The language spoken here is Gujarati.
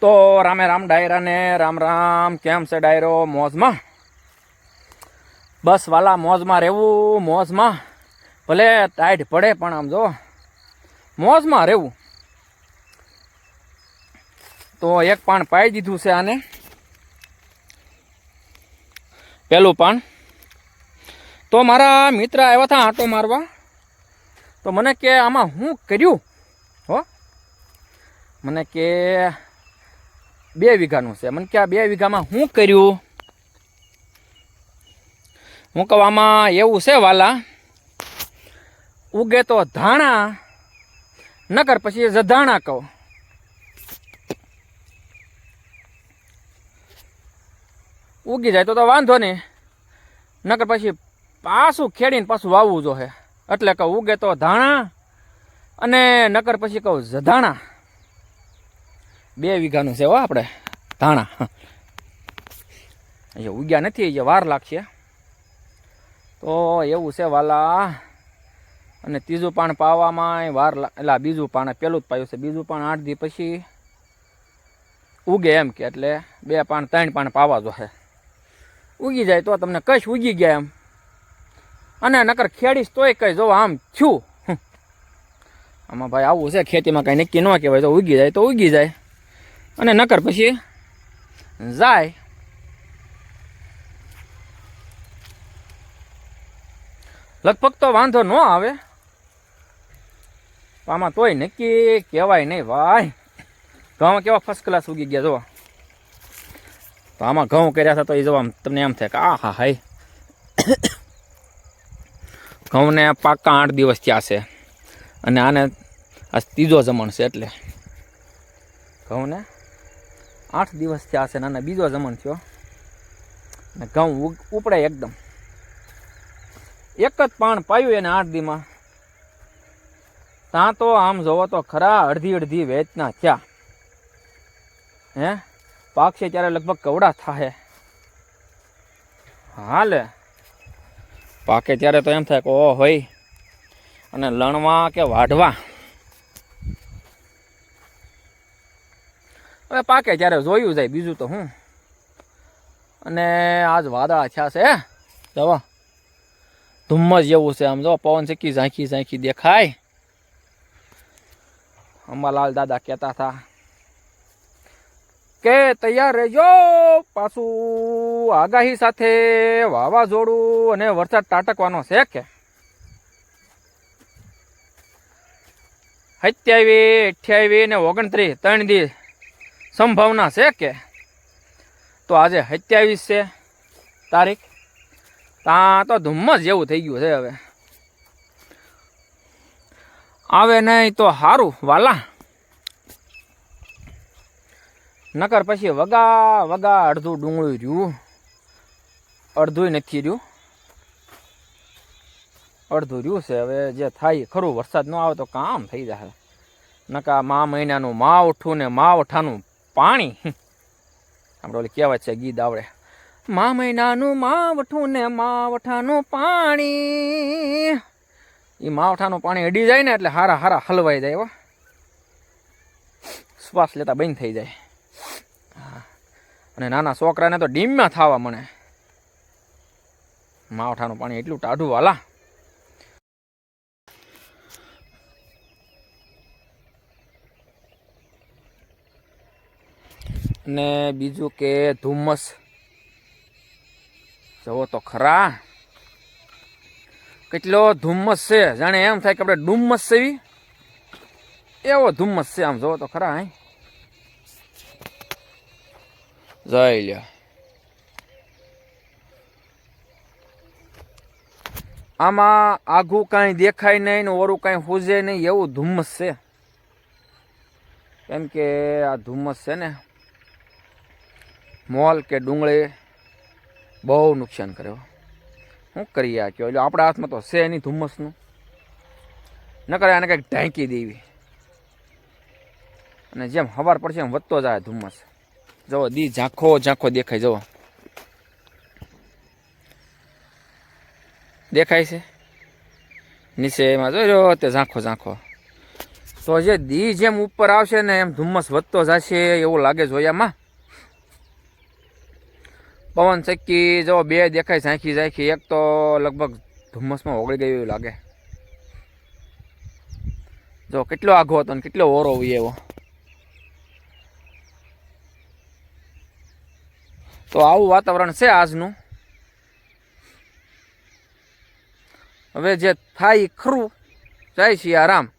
તો રામે રામ ડાયરાને રામ રામ, કેમ છે ડાયરો? મોજમાં? બસ વાલા, મોજમાં રહેવું, મોજમાં. ભલે ટાઈટ પડે પણ આમ જો. મોજમાં રહેવું. તો એક પાન પાઈ દીધું છે આને. પહેલું પાન. તો મારા મિત્ર આવ્યા હતા આંટો મારવા. તો મને કે આમાં હું કર્યું? હો? મને કે બે વીઘાનું છે. મને કે આ બે વીઘામાં હું કર્યું? હું કહું એવું છે વાલા, ઉગે તો ધાણા, નકર પછી જધાણા કહો. ઉગી જાય તો તો વાંધો નહીં. નકર પછી પાછું ખેડીને પાછું વાવવું જોહે એટલે કહું, ઉગે તો ધાણા અને નકર પછી કહું જધાણા બે વીઘાનું છે આપણે. ધાણા. એ ઉગ્યા નથી એ વાર લાગશે. તો એવું છે વાલા. અને ત્રીજું પાણ પાવામાં વાર એટલે બીજું પાણ પેલું જ પાયું છે. બીજું પાણ આઠ દી પછી ઉગે એમ કે એટલે બે પાણ ત્રણ પાણ પાવા જોશે ઉગી જાય તો તમને કશ ઉગી ગયા એમ. અને નકર ખેડીશ તોય કઈ જો આમ થયું. આમાં ભાઈ આવું છે, ખેતીમાં કાંઈ નક્કી ન કહેવાય. તો ઉગી જાય તો ઉગી જાય. અને નકર પછી જાય. લગભગ તો વાંધો ન આવે. આમાં તોય નક્કી કહેવાય નહીં ભાઈ. ઘઉં કેવા ફર્સ્ટ ક્લાસ ઉગી ગયા જો તો આમાં ઘઉં કર્યા હતા તો એ જોવા તમને એમ થાય કે આ હા હાય. ઘઉંને પાકા આઠ દિવસ થયા છે. અને આને આ ત્રીજો જમણ છે એટલે. ઘઉંને આઠ દિવસ થયા છે નાના બીજો જમણ થયો. અને ઘઉં ઉપડે એકદમ. એક જ પાણ પાયું એને આઠ દીમાં. ત્યાં તો આમ જોવો તો ખરા અડધી અડધી વેચના થયા. હે? પાક છે ત્યારે લગભગ કવડા થાય હાલે. પાકે ત્યારે તો એમ થાય કે ઓ હોય અને લણવા કે વાઢવા. હવે પાકે ત્યારે જોયું જાય બીજું તો હું. અને આજ વાદળા થયા છે જવા. ધુમ્મસ જેવું છે આમ જો, પવન ચીકી ઝાંખી ઝાંખી દેખાય. અંબાલાલ દાદા કહેતા હતા કે તૈયાર રહેજો પાછું. આગાહી સાથે વાવાઝોડું અને વરસાદ તાટકવાનો છે કે? સત્યાવીસ અઠ્યાવી ને ઓગણત્રીસ, ત્રણ દી સંભાવના છે કે? તો આજે સત્યાવીસ છે તારીખ. ત્યાં તો ધુમ્મસ જેવું થઈ ગયું છે હવે. આવે નહીં તો સારું વાલા. નકર પછી વગા વગા અડધું ડુંગળું રહ્યું. અડધું નથી રહ્યું. અડધું રહ્યું છે હવે, જે થાય ખરું, વરસાદ ન આવે તો કામ થઈ જાય. નકા મા મહિનાનું માવઠું ને માવઠાનું પાણી. આપણે ઓલી કહેવત છે ગીત આવડે. મા મહિનાનું માવઠું ને માવઠાનું પાણી. એ માવઠાનું પાણી અડી જાય ને એટલે હારા હારા હલવાઈ જાય હો. શ્વાસ લેતા બંધ થઈ જાય. અને નાના છોકરાને તો ડીમમાં થવા મને માવઠાનું પાણી એટલું ટાઢું વાલા. ને બીજું કે ધુમ્મસ. જવો તો ખરા. કેટલો ધુમ્મસ છે. જાણે એમ થાય કે આપણે ડુમ્મસ સેવી. એવો ધુમ્મસ છે આમ જોવો તો ખરા, હે. જઈ લ્યો. આમાં આઘું કાંઈ દેખાય નહીં ને ઓરું કાંઈ હોજે નહીં, એવું ધુમ્મસ છે. કેમ કે આ ધુમ્મસ છે ને મોલ કે ડુંગળે બહુ નુકસાન કર્યો શું કરી આ કયો? એટલે આપણા હાથમાં તો છે નહીં ધુમ્મસનું. ન કરે આને કંઈક ઢાંકી દેવી. અને જેમ હવાર પડશે એમ વધતો જાય ધુમ્મસ. જુઓ, દી ઝાંખો ઝાંખો દેખાય, જુઓ. દેખાય છે? નીચે એમાં જોયો તે ઝાંખો ઝાંખો. તો જે દી જેમ ઉપર આવશે ને એમ ધુમ્મસ વધતો જશે એવું લાગે જોયામાં. પવન ચક્કી જો બે દેખાય, ઝાંખી ઝાંખી, એક તો લગભગ ધુમ્મસમાં ઓગળી ગયું એવું લાગે. જો કેટલો આઘો હતો ને કેટલો ઓરો હોય એવો. તો આવું વાતાવરણ છે આજનું. હવે જે થાય ખરું. જાય છીએ સિયારામ